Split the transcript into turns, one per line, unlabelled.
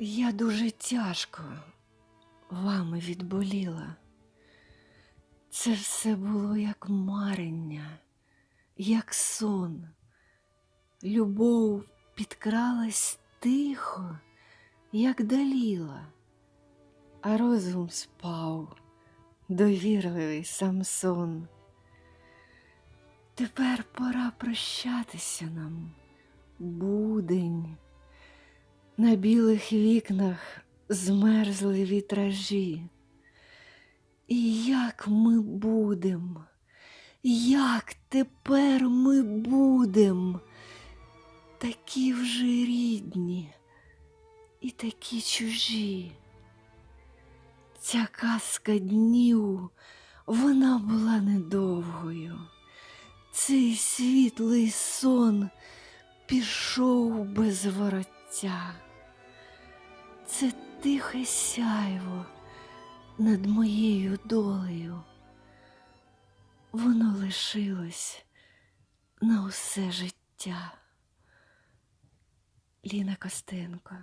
Я дуже тяжко вами відболіла. Це все було як марення, як сон. Любов підкралась тихо, як даліла, а розум спав, довірливий Самсон. Тепер пора прощатися нам, будень. На білих вікнах змерзли вітражі. І як ми будем, як тепер ми будем, такі вже рідні і такі чужі. Ця казка днів, вона була недовгою. Цей світлий сон пішов без вороття. Це тихе сяйво над моєю долею. Воно лишилось на усе життя. Ліна Костенко